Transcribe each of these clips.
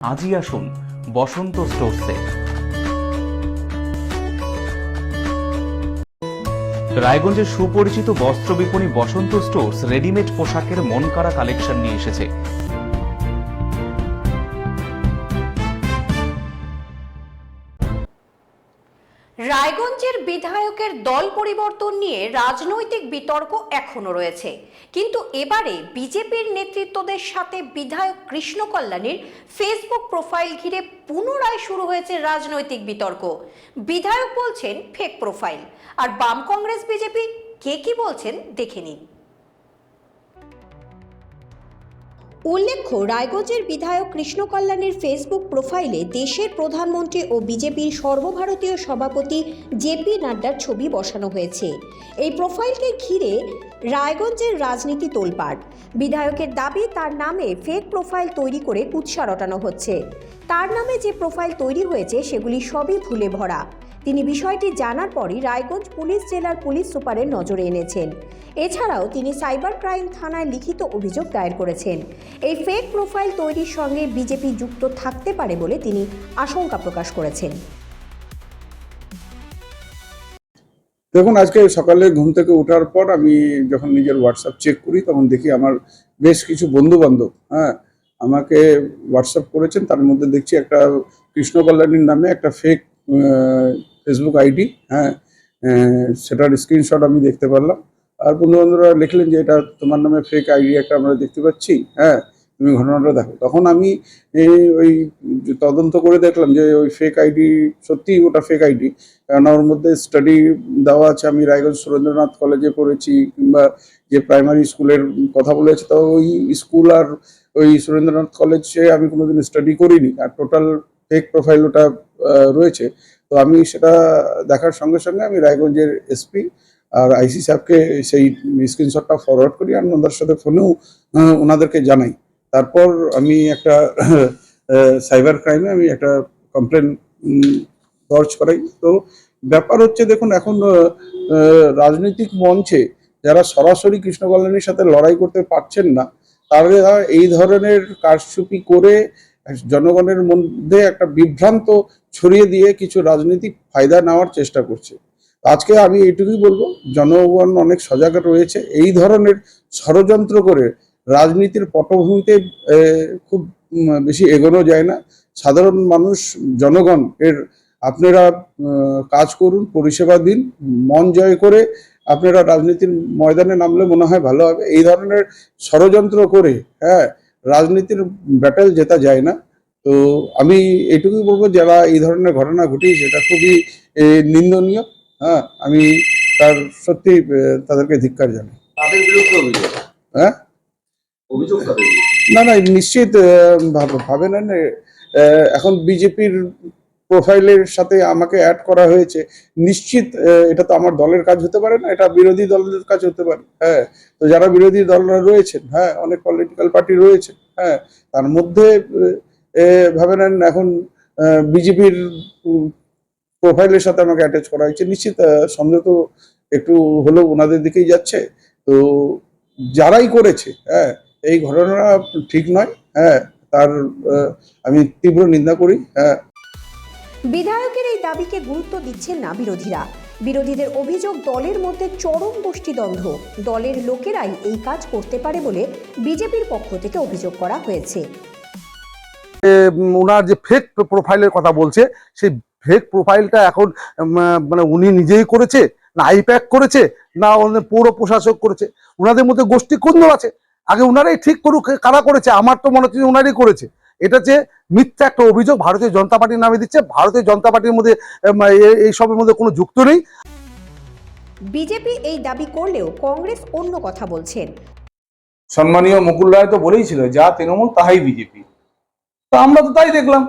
আজই আসুন বসন্ত স্টোরসে। রায়গঞ্জের সুপরিচিত বস্ত্র বিপণী বসন্ত স্টোর্স রেডিমেড পোশাকের মন কালেকশন নিয়ে এসেছে। রায়গঞ্জের বিধায়কের দল পরিবর্তন নিয়ে রাজনৈতিক বিতর্ক এখনও রয়েছে। কিন্তু এবারে বিজেপির নেতৃত্বদের সাথে বিধায়ক কৃষ্ণ কল্যাণীর ফেসবুক প্রোফাইল ঘিরে পুনরায় শুরু হয়েছে রাজনৈতিক বিতর্ক। বিধায়ক বলছেন ফেক প্রোফাইল আর বাম কংগ্রেস বিজেপি কে কি বলছেন দেখে নিন। উল্লেখ্য, রায়গঞ্জের বিধায়ক কৃষ্ণ কল্যাণীর ফেসবুক প্রোফাইলে দেশের প্রধানমন্ত্রী ও বিজেপির সর্বভারতীয় সভাপতি জেপি নাড্ডার ছবি বসানো হয়েছে। এই প্রোফাইলকে ঘিরে রায়গঞ্জের রাজনীতি তোলপাট বিধায়কের দাবি, তার নামে ফেক প্রোফাইল তৈরি করে কুৎসা রটানো হচ্ছে। তার নামে যে প্রোফাইল তৈরি হয়েছে, সেগুলি সবই ভুলে ভরা। তিনি বিষয়টি জানার পরই রায়গঞ্জ পুলিশ জেলার পুলিশ সুপারের নজরে এনেছেন। এছাড়াও তিনি সাইবার ক্রাইম থানায় লিখিত অভিযোগ দায়ের করেছেন। এই ফেক প্রোফাইল তৈরির সঙ্গে বিজেপি যুক্ত থাকতে পারে বলে তিনি আশঙ্কা প্রকাশ করেছেন। দেখুন, আজকে সকালে ঘুম থেকে ওঠার পর আমি যখন নিজের হোয়াটসঅ্যাপ চেক করি, তখন দেখি আমার বেশ কিছু বন্ধু বান্ধব হ্যাঁ আমাকে হোয়াটসঅ্যাপ করেছেন। তার মধ্যে দেখছি একটা কৃষ্ণ কল্যাণীর নামে একটা ফেক ফেসবুক আইডি হ্যাঁ সেটার স্ক্রিনশট আমি দেখতে পারলাম। আর বন্ধু বান্ধবরা লিখলেন যে এটা তোমার নামে ফেক আইডি একটা আমরা দেখতে পাচ্ছি হ্যাঁ তুমি ঘটনাটা দেখো। তখন আমি ওই তদন্ত করে দেখলাম যে ওই ফেক আইডি সত্যি ওটা ফেক আইডি কারণ ওর মধ্যে স্টাডি দেওয়া আছে, আমি রায়গঞ্জ সুরেন্দ্রনাথ কলেজে পড়েছি, কিংবা যে প্রাইমারি স্কুলের কথা বলেছে তো ওই স্কুল আর ওই সুরেন্দ্রনাথ কলেজে আমি কোনোদিন স্টাডি করিনি। আর টোটাল ফেক প্রোফাইল ওটা রয়েছে। তো আমি সেটা দেখার সঙ্গে সঙ্গে আমি রায়গঞ্জের এসপি আর আইসি সাহেবকে সেই স্ক্রিনশটটা ফরওয়ার্ড করি আর ওনাদের সাথে ফোনেও ওনাদেরকে জানাই। তারপর আমি একটা সাইবার ক্রাইমে আমি একটা কমপ্লেন দর্জ করাই। তো ব্যাপার হচ্ছে দেখুন, এখন রাজনৈতিক মঞ্চে যারা সরাসরি কৃষ্ণ কল্যাণীর সাথে লড়াই করতে পারছেন না, তারা এই ধরনের কারচুপি করে জনগণের মধ্যে একটা বিভ্রান্ত ছড়িয়ে দিয়ে কিছু রাজনৈতিক ফায়দা নেওয়ার চেষ্টা করছে। আজকে আমি এইটুকুই বলব, জনগণ অনেক সজাগ রয়েছে। এই ধরনের ষড়যন্ত্র করে রাজনীতির পটভূমিতে খুব বেশি এগোনো যায় না। সাধারণ মানুষ, জনগণ এর আপনারা কাজ করুন, পরিষেবা দিন, মন জয় করে আপনারা রাজনীতির ময়দানে নামলে মনে হয় ভালো হবে। এই ধরনের ষড়যন্ত্র করে হ্যাঁ রাজনীতির ব্যাটেল জেতা যায় না। তো আমি এটুকুই বলব যারা এই ধরনের ঘটনা ঘটিয়েছে এটা খুবই নিন্দনীয়। হ্যাঁ আমি তার সত্যি তাদেরকে ধিক্কার জানাই। তাদের বিরুদ্ধে অভিযোগ? হ্যাঁ? অভিযোগ তাদের না না নিশ্চিত ভাবে না, এখন বিজেপির প্রোফাইলের সাথে আমাকে অ্যাড করা হয়েছে। নিশ্চিত এটা তো আমার দলের কাজ হতে পারে না, এটা বিরোধী দলের কাজ হতে পারে হ্যাঁ। তো যারা বিরোধী দলরা রয়েছেন হ্যাঁ অনেক পলিটিক্যাল পার্টি রয়েছে হ্যাঁ তার মধ্যে ভাবে নেন, এখন বিজেপির প্রোফাইলের সাথে আমাকে অ্যাটাচ করা হয়েছে। নিশ্চিত সন্দেহ তো একটু হলেও ওনাদের দিকেই যাচ্ছে। তো যারাই করেছে হ্যাঁ এই ঘটনা ঠিক নয় হ্যাঁ তার আমি তীব্র নিন্দা করি হ্যাঁ। বিধায়কের এই দাবিকে গুরুত্ব দিচ্ছেন না বিরোধীরা। বিরোধীদের অভিযোগ, দলের মধ্যে চরম গোষ্ঠীদ্বন্দ্ব। দলের লোকেরাই এই কাজ করতে পারে বলে বিজেপির পক্ষ থেকে অভিযোগ করা হয়েছে। ওনার যে ফেক প্রোফাইলের কথা বলছে, সেই ফেক প্রোফাইলটা এখন মানে উনি নিজেই করেছে, না আইপ্যাক করেছে, না পৌর প্রশাসক করেছে। ওনাদের মধ্যে গোষ্ঠী কুন্দল আছে। আগে ওনারাই ঠিক করুক, কারা করেছে? আমার তো মনে হচ্ছে ওনারই করেছে। এটা যে মিথ্যা একটা অভিযোগ ভারতীয় জনতা পার্টির নামে দিচ্ছে ভারতীয় জনতা পার্টির মধ্যে এই সবের মধ্যে কোনো যুক্ত নেই। বিজেপি এই দাবি করলেও কংগ্রেস অন্য কথা বলছেন। সম্মানীয় মুকুল রায় তো বলেই ছিল যা তৃণমূল তাহাই বিজেপি। তা আমরা তো তাই দেখলাম।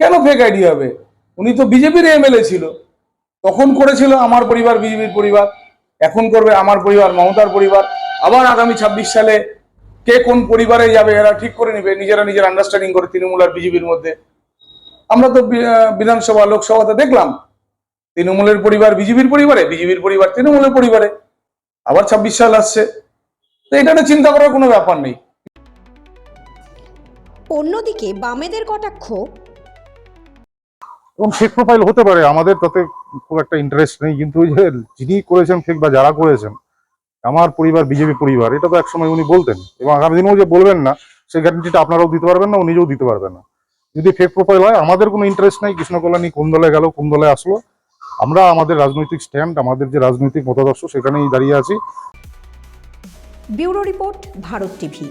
কেন ফেক আইডি হবে? উনি তো বিজেপির এমএলএ ছিল। তখন করেছিল আমার পরিবার বিজেপির পরিবার। এখন করবে আমার পরিবার মমতার পরিবার। আবার আগামী ছাব্বিশ সালে কে কোন পরিবারে যাবে এরা ঠিক করে নিবে নিজেরা নিজের আন্ডারস্ট্যান্ডিং করে তৃণমূল আর বিজেপির মধ্যে। আমরা তো বিধানসভা লোকসভাতে দেখলাম। তৃণমূলের পরিবার বিজেপির পরিবারে বিজেপির পরিবার তৃণমূলের পরিবারে। আবার ছাব্বিশ সাল আসছে। তো এটা নিয়ে চিন্তা করার কোনো ব্যাপার নেই। অন্যদিকে বামেদের কটাক্ষ? এবং ফেক প্রোফাইল হতে পারে আমাদের তাতে খুব একটা ইন্টারেস্ট নেই। কিন্তু ওই যে যিনি করেছেন ফেক বা যারা করেছেন আমার পরিবার, বিজেপি পরিবার, এটা তো একসময় উনি বলতেন। এবং আগামী দিনেও যে বলবেন না, সেই গ্যারান্টিটা আপনারাও দিতে পারবেন না ও নিজেও দিতে পারবেন না। যদি ফেক প্রোফাইল হয়, আমাদের কোনো ইন্টারেস্ট নাই, কৃষ্ণকল্যাণী কোন দলে গেল, কোন দলে আসলো। আমরা আমাদের রাজনৈতিক স্ট্যান্ড আমাদের যে রাজনৈতিক মতাদর্শ, সেখানেই দাঁড়িয়ে আছি। Bureau report, Bharat TV.